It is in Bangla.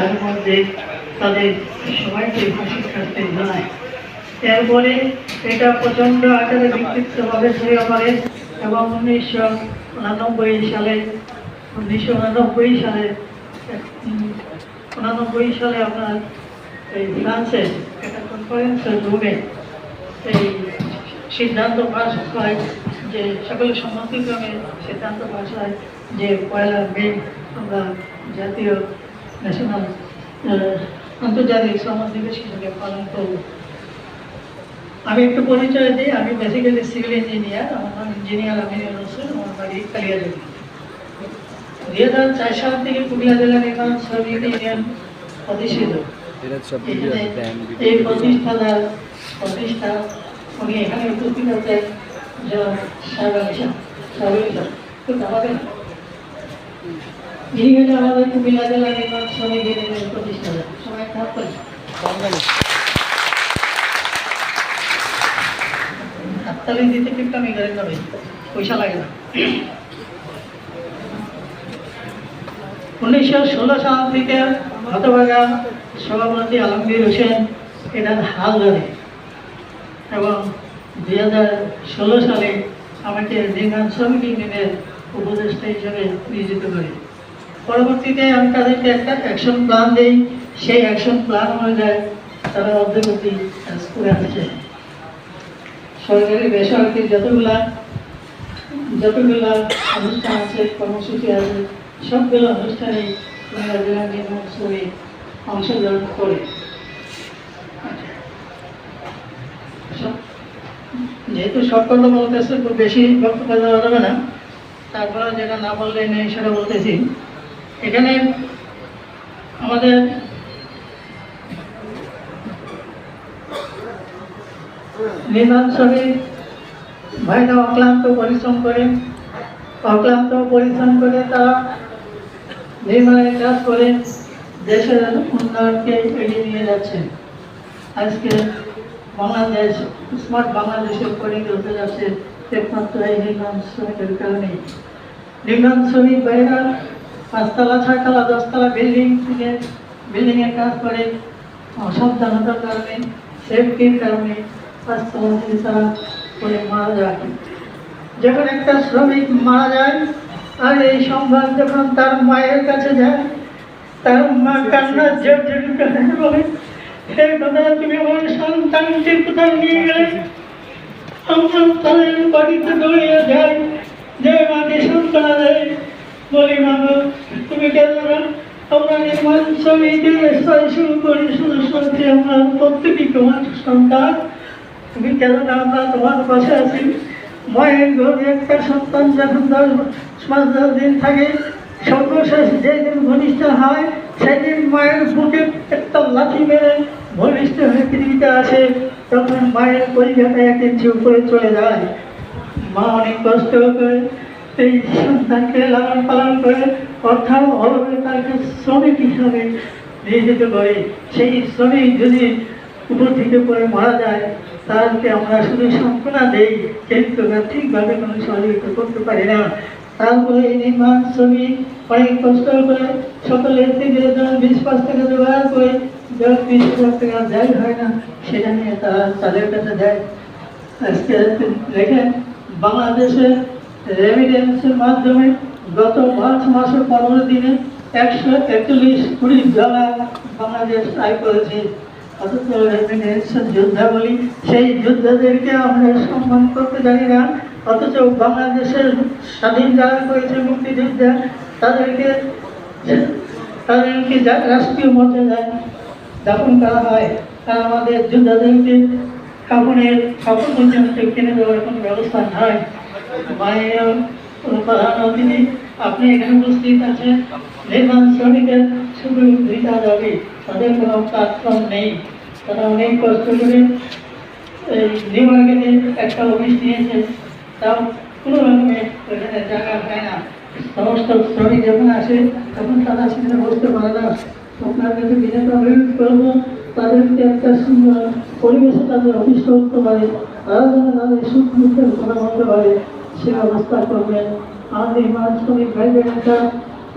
তার মধ্যে তাদের সবাইকে এরপরে এটা প্রচণ্ড আকারে বিক্ষিপ্তভাবে ছড়িয়ে পড়ে এবং উনিশশো উনানব্বই সালে, উনিশশো উনানব্বই সালে উনানব্বই সালে আপনার এই একটা কনফারেন্সের এই সিদ্ধান্ত পাশ হয় যে সকলের সম্মতিক্রমে সিদ্ধান্ত পাশ হয় যে পয়লা মে আমরা জাতীয় ন্যাশনাল আন্তর্জাতিক সমাজ দিবস হিসেবে পালন করব। আমি একটু পরিচয় দিই আমি বেসিক্যালি সিভিল ইঞ্জিনিয়ার আমার নাম ইঞ্জিনিয়ার আমিনুল হোসেন আমার বাড়ি কালিয়াজুড়ি দুই হাজার চার সাল থেকে পুরুলিয়া জেলা নির্মাণ শ্রমিক ইউনিয়ন প্রতিষ্ঠিত। এই প্রতিষ্ঠা উনি এখানে উপস্থিত আছেন আমাদের ইনি হলেন আমাদের কুমিল্লা জেলা নির্মাণ শ্রমিক ইউনিয়নের প্রতিষ্ঠাতা সবাই খারাপ করে হাততালি দিতে কিন্তু আমি করেন না পয়সা লাগে না। উনিশশো ষোলো সাল থেকে হতভাগা সভাপতি আলমগীর হোসেন এটার হাল ধরে। এবং দুই হাজার ষোলো সালে আমাকে নির্মাণ শ্রমিক ইউনিয়নের উপদেষ্টা হিসেবে নিয়োজিত করে। পরবর্তীতে আমি তাদেরকে একটা অ্যাকশন প্ল্যান দিই। সেই অ্যাকশন প্ল্যান অনুযায়ী তারা অগ্রগতি করে আসছে সরকারি, বেসরকারি যতগুলা যতগুলা অনুষ্ঠান আছে, কর্মসূচি আছে, সবগুলো অনুষ্ঠানে অংশগ্রহণ করে। যেহেতু সব কথা বলতেছে বেশি বক্তব্য দেওয়া যাবে না। তারপরে যেটা না বললে নেই, সেটা বলতেছি। এখানে আমাদের নির্মাণ শ্রমিক ভাইরা অক্লান্ত পরিশ্রম করে, অক্লান্ত পরিশ্রম করে তারা নির্মাণের কাজ করে, দেশের উন্নয়নকে এগিয়ে নিয়ে যাচ্ছে। আজকে বাংলাদেশ, স্মার্ট বাংলাদেশে পরিণত হতে যাচ্ছে একমাত্র এই নির্মাণ শ্রমিকের কারণে নির্মাণ শ্রমিক ভাইরা পাঁচতলা, ছয়তলা, দশতলা বিল্ডিং থেকে বিল্ডিংয়ের কাজ করে। অসাবধানতার কারণে সেফটির কারণে পাঁচতলা থেকে তারা করে মারা যায়। যখন একটা শ্রমিক মারা যায়, আর এই সংবাদ যখন তার মায়ের কাছে যায়, তার মা কান্নার জোর জোর করে বলে, হে দাদা তুমি আমার সন্তানকে কোথাও নিয়ে গেলে? আমরা তাদের বাড়িতে দৌড়িয়ে যাই যে মাকে সন্তানা মামা, তুমি কেন আমরা করি? সদস্যকে আমরা প্রত্যেকই তোমার সন্তান তুমি আমরা তোমার পাশে আছি? মায়ের ঘরে একটা সন্তান যখন দশ দিন থাকে, সর্বশেষ যেদিন ঘনিষ্ঠ হয়, সেদিন মায়ের বুকে একটা লাঠি মেরে ঘনিষ্ঠ হয়ে পৃথিবীতে আসে। তখন মায়ের পরিঘাটা এক ইঞ্চি উপরে চলে যায়। মা অনেক কষ্ট করে এই সন্তানকে লালন পালন করে অর্থাৎ অভাবে তাকে শ্রমিক হিসাবে নিয়োজিত করে সেই শ্রমিক যদি উপর থেকে পরে মারা যায় তাদেরকে আমরা শুধু সান্ত্বনা দেই, কিন্তু ঠিকভাবে কোনো সহযোগিতা করতে পারি না। তারপরে এই নির্মাণ শ্রমিক অনেক কষ্ট করে সকলের থেকে বিশ পাঁচ টাকা ব্যবহার করে বিশ হাজার টাকা ব্যয় হয় না, সেটা নিয়ে তারা তাদের কাছে দেয় আজকে দেখেন বাংলাদেশে রেমিডেন্সের মাধ্যমে গত মার্চ মাসের পনেরো দিনে একশো একচল্লিশ কোটি ডলার বাংলাদেশ আয় করেছে। অথচ রেমিডেন্সের যোদ্ধা বলি, সেই যোদ্ধাদেরকে আমরা সম্মান করতে জানি না। অথচ বাংলাদেশের স্বাধীন যারা করেছে মুক্তিযোদ্ধা, তাদেরকে তাদেরকে রাষ্ট্রীয় মর্যাদায় দাপন করা হয়, তা আমাদের যোদ্ধাদেরকে কাপড়ের কাপড় পর্যন্ত কিনে দেওয়ার কোনো ব্যবস্থা নাই মায়ের প্রধান আপনি এখানে উপস্থিত আছেন। তাদের কোনো প্ল্যাটফর্ম নেই। তারা অনেক কষ্ট একটা অফিস নিয়েছে। তাও কোনো রকমে ওখানে জায়গা পায় না। সমস্ত শ্রমিক যখন তারা সেখানে বসতে পারে না। আপনার কাছে সুন্দর পরিবেশে তাদের অফিস করতে পারে। তারা যেন তাদের সুখ দুঃখের কথা বলতে পারে। সে ব্যবস্থা করবেন আমাদের নির্মাণ শ্রমিক ভাই বোনেরা